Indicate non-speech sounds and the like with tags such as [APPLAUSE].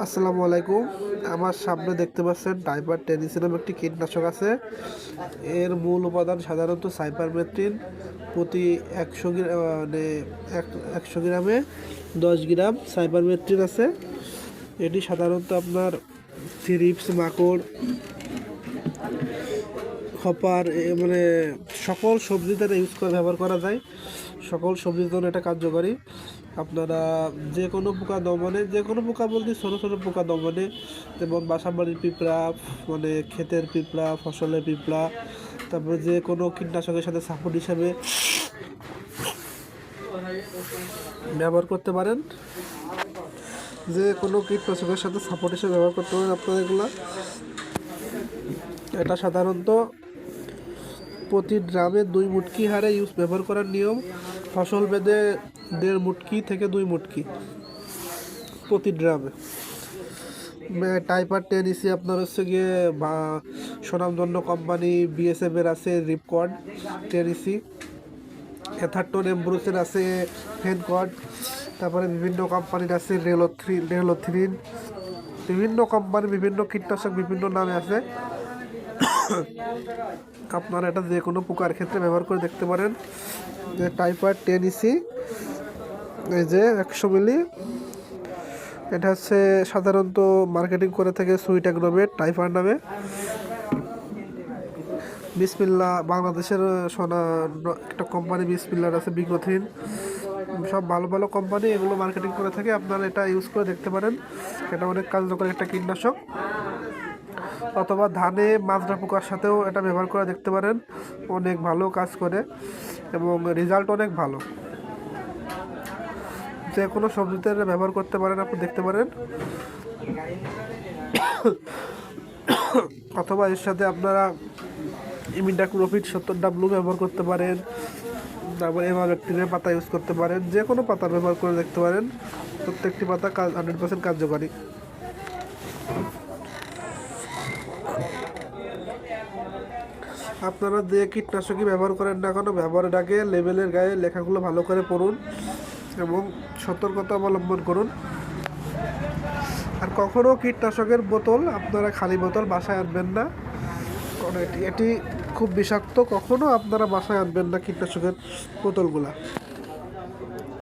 আসসালামু আলাইকুম। আমার সামনে দেখতে পাচ্ছেন ডাইপার টেনিস নামে একটি কীটনাশক আছে। এর মূল উপাদান সাধারণত সাইপারমেথ্রিন প্রতি একশো মানে এক- একশো গ্রামে দশ গ্রাম সাইপারমেথ্রিন আছে। এটি সাধারণত আপনার থ্রিপস, মাকড়, হপার, এ মানে সকল সবজিতে এটা ইউজ করে, ব্যবহার করা যায়, সকল সবজির জন্য এটা কার্যকরী। আপনারা যে কোনো পোকা দমনে, যে কোনো পোকা বলতে ছোটো ছোটো পোকা দমনে, যেমন বাসা বাড়ির পিঁপড়া মানে ক্ষেতের পিঁপড়া, ফসলের পিঁপড়া, তারপরে যে কোনো কীটনাশকের সাথে সাপোর্ট হিসাবে ব্যবহার করতে পারেন। যে কোনো কীটনাশকের সাথে সাপোর্ট হিসেবে ব্যবহার করতে পারেন আপনারা এগুলো। এটা সাধারণত প্রতি ড্রামে দুই মুটকি হারে ইউজ ব্যবহার করার নিয়ম, ফসল বেঁধে দেড় মুটকি থেকে দুই মুটকি প্রতি ড্রামে। টাইপার টেন ইসি আপনার হচ্ছে গিয়ে, বা সুনামধন্য কোম্পানি বিএসএফ এর আছে রিপকর্ড টেন ইসি এথারটন এমব্রুসের আছে ফেনকড তারপরে বিভিন্ন কোম্পানির আছে রেলোথ্রি রেলোথ্রিন বিভিন্ন কোম্পানি বিভিন্ন কীটনাশক বিভিন্ন নামে আছে। আপনারা এটা যে কোনো পোকার ক্ষেত্রে ব্যবহার করে দেখতে পারেন। যে টাইপার টেন ইসি, এই যে একশো মিলি। এটা হচ্ছে সাধারণত মার্কেটিং করে থাকে সুইট অ্যাগ্রোমেট টাইপার নামে। বিসমিল্লা, বাংলাদেশের সোনা, একটা কোম্পানি বিসমিল্লার আছে, বিগোথিন। সব ভালো ভালো কোম্পানি এগুলো মার্কেটিং করে থাকে। আপনারা এটা ইউজ করে দেখতে পারেন। এটা অনেক কার্যকর একটা কীটনাশক। অথবা ধানে মাজরা পোকার সাথেও এটা ব্যবহার করে দেখতে পারেন। অনেক ভালো কাজ করে এবং রেজাল্ট অনেক ভালো। যে কোনো সবজিতে ব্যবহার করতে পারেন, আপনি দেখতে পারেন। [COUGHS] অথবা এর সাথে আপনারা ইমিডাক্লোপিড সত্তর ডাব্লু ব্যবহার করতে পারেন। তারপর এমাবেক্টিনের পাতা ইউজ করতে পারেন। যে কোনো পাতা ব্যবহার করে দেখতে পারেন। প্রত্যেকটি পাতা কাজ হান্ড্রেড পার্সেন্ট কার্যকরী। আপনারা যে কীটনাশকই ব্যবহার করেন না কেন? ব্যবহারের আগে লেবেলের গায়ে লেখাগুলো ভালো করে পড়ুন এবং সতর্কতা অবলম্বন করুন। আর কখনও কীটনাশকের বোতল আপনারা খালি বোতল বাসায় আনবেন না। কারণ এটি এটি খুব বিষাক্ত। কখনও আপনারা বাসায় আনবেন না কীটনাশকের বোতলগুলা।